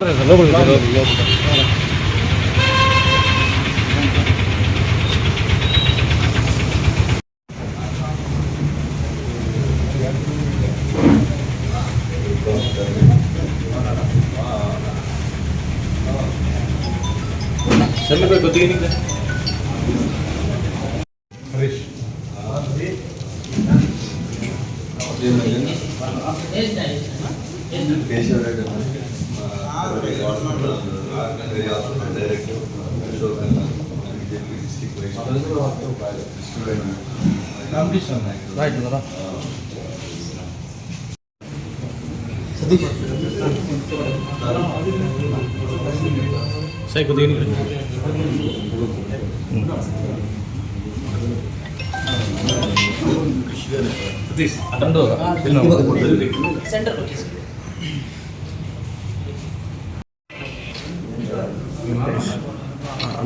러블 러블 러블 செல்லுபடி பத்திக்கிறீங்க ஹரிஷ் என்ன என்ன సై కొద్దిగా అటెండు అన్నోళ్ళు ఎట్లా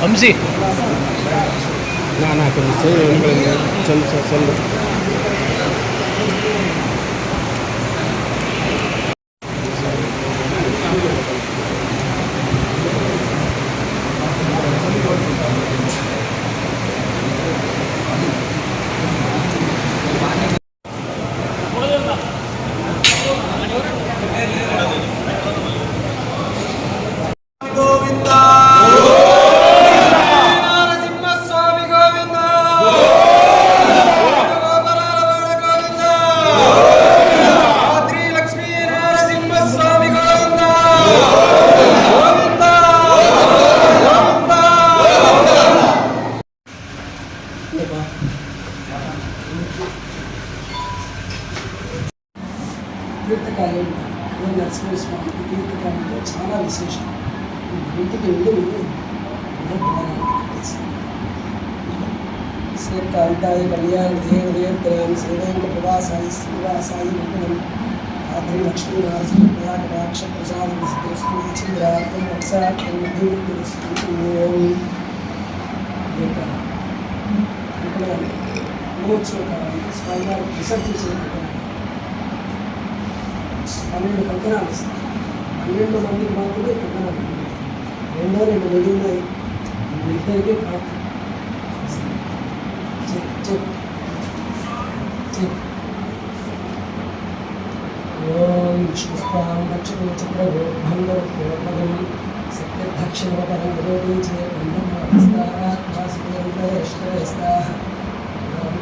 ಹಂಸಿ ನಾನು ಹಾಕಿದ್ದೀನಿ ಸರ್ ಚಂದ ಚಂದ తీర్థకాలం నరసింహస్వామి తీర్థకాలంలో చాలా విశేషం ఇంటికి వెళ్ళి శ్రీకాంతాయ కళ్యాణ దేవ దేవతరాం శ్రీవేంక ప్రవాసాయి శ్రీవాసాయి మంగళం ఆద్రి లక్ష్మీ నరసింహయాక్ష ప్రసాదం స్తోస్తు చంద్రార్థం వత్సార్థం ఓం యొక్క ఇక్కడ మహోత్సవ కాలానికి స్వామివారికి పన్నెండు కంకణాలు ఇస్తాయి పన్నెండు మందికి మాత్రమే కంకణాలు రెండో రెండు మిగిలినాయి ఇద్దరికే ఓం దక్షిణ సత్యదక్షిణపరం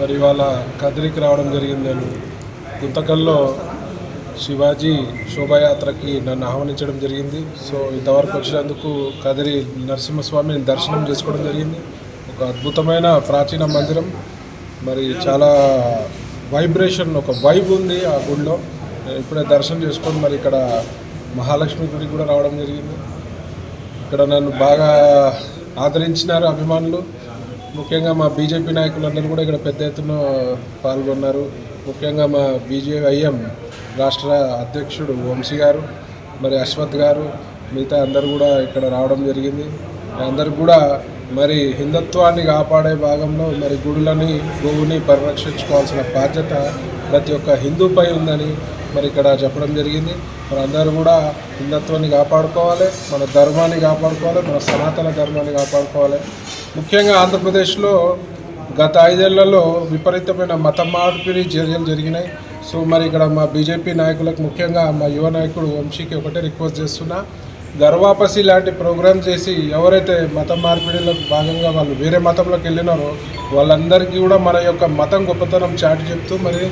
మరి ఇవాళ కదిరికి రావడం జరిగింది నేను గుంతకల్లో శివాజీ శోభాయాత్రకి నన్ను ఆహ్వానించడం జరిగింది. సో ఇంతవరకు వచ్చినందుకు కదిరి నరసింహస్వామిని దర్శనం చేసుకోవడం జరిగింది. ఒక అద్భుతమైన ప్రాచీన మందిరం. మరి చాలా వైబ్రేషన్ ఒక వైబ్ ఉంది ఆ గుడిలో. నేను ఇప్పుడే దర్శనం చేసుకొని మరి ఇక్కడ మహాలక్ష్మి గుడికి కూడా రావడం జరిగింది. ఇక్కడ నన్ను బాగా ఆదరించినారు అభిమానులు. ముఖ్యంగా మా బీజేపీ నాయకులందరూ కూడా ఇక్కడ పెద్ద ఎత్తున పాల్గొన్నారు. ముఖ్యంగా మా బీజేఐఎం రాష్ట్ర అధ్యక్షుడు వంశీ గారు మరి అశ్వత్ గారు మిగతా అందరు కూడా ఇక్కడ రావడం జరిగింది. అందరు కూడా మరి హిందుత్వాన్ని కాపాడే భాగంలో మరి గుడులని గోవుని పరిరక్షించుకోవాల్సిన బాధ్యత ప్రతి ఒక్క హిందూపై ఉందని మరి ఇక్కడ చెప్పడం జరిగింది. మరి అందరూ కూడా హిందుత్వాన్ని కాపాడుకోవాలి మన ధర్మాన్ని కాపాడుకోవాలి మన సనాతన ధర్మాన్ని కాపాడుకోవాలి. ముఖ్యంగా ఆంధ్రప్రదేశ్లో గత ఐదేళ్ళలో విపరీతమైన మత మార్పిడి చర్యలు జరిగినాయి. సో మరి ఇక్కడ మా బీజేపీ నాయకులకు ముఖ్యంగా మా యువ నాయకుడు వంశీకి ఒకటే రిక్వెస్ట్ చేస్తున్నా. గర్వాపసి లాంటి ప్రోగ్రామ్ చేసి ఎవరైతే మత మార్పిడిలో భాగంగా వాళ్ళు వేరే మతంలోకి వెళ్ళినారో వాళ్ళందరికీ కూడా మన యొక్క మతం గొప్పతనం చాటి చెప్తూ మరి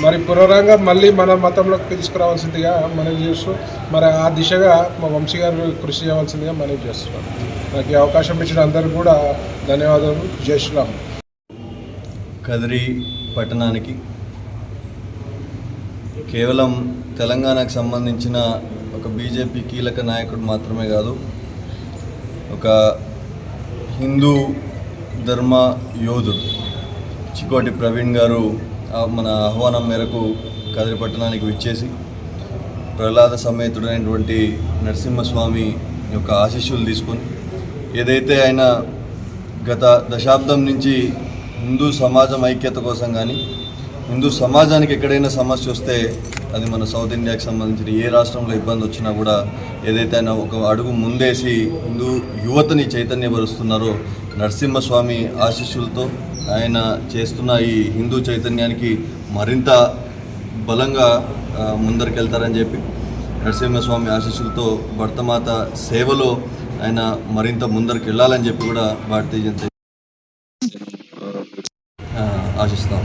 మరి పునరంగా మళ్ళీ మన మతంలోకి తీసుకురావాల్సిందిగా మనవి చేస్తూ మరి ఆ దిశగా మా వంశీ గారు కృషి చేయవలసిందిగా మనవి చేస్తున్నాం. నాకు ఈ అవకాశం ఇచ్చిన అందరికీ కూడా ధన్యవాదాలు. జై శ్రీరామ్. కదిరి పట్టణానికి కేవలం తెలంగాణకు సంబంధించిన ఒక బీజేపీ కీలక నాయకుడు మాత్రమే కాదు ఒక హిందూ ధర్మ యోధుడు చికోటి ప్రవీణ్ గారు మన ఆహ్వానం మేరకు కదిరి పట్టణానికి విచ్చేసి ప్రహ్లాద సమేతుడైనటువంటి నరసింహస్వామి యొక్క ఆశీస్సులు తీసుకొని ఏదైతే ఆయన గత దశాబ్దం నుంచి హిందూ సమాజం ఐక్యత కోసం కానీ హిందూ సమాజానికి ఎక్కడైనా సమస్య వస్తే అది మన సౌత్ ఇండియాకి సంబంధించిన ఏ రాష్ట్రంలో ఇబ్బంది వచ్చినా కూడా ఏదైతే ఆయన ఒక అడుగు ముందేసి హిందూ యువతని చైతన్యపరుస్తున్నారో నరసింహస్వామి ఆశీస్సులతో ఆయన చేస్తున్న ఈ హిందూ చైతన్యానికి మరింత బలంగా ముందరికెళ్తారని చెప్పి నరసింహస్వామి ఆశీస్సులతో భర్తమాత సేవలో ఆయన మరింత ముందరికి వెళ్ళాలని చెప్పి కూడా భారతీయ జనతా ఆశిస్తాం.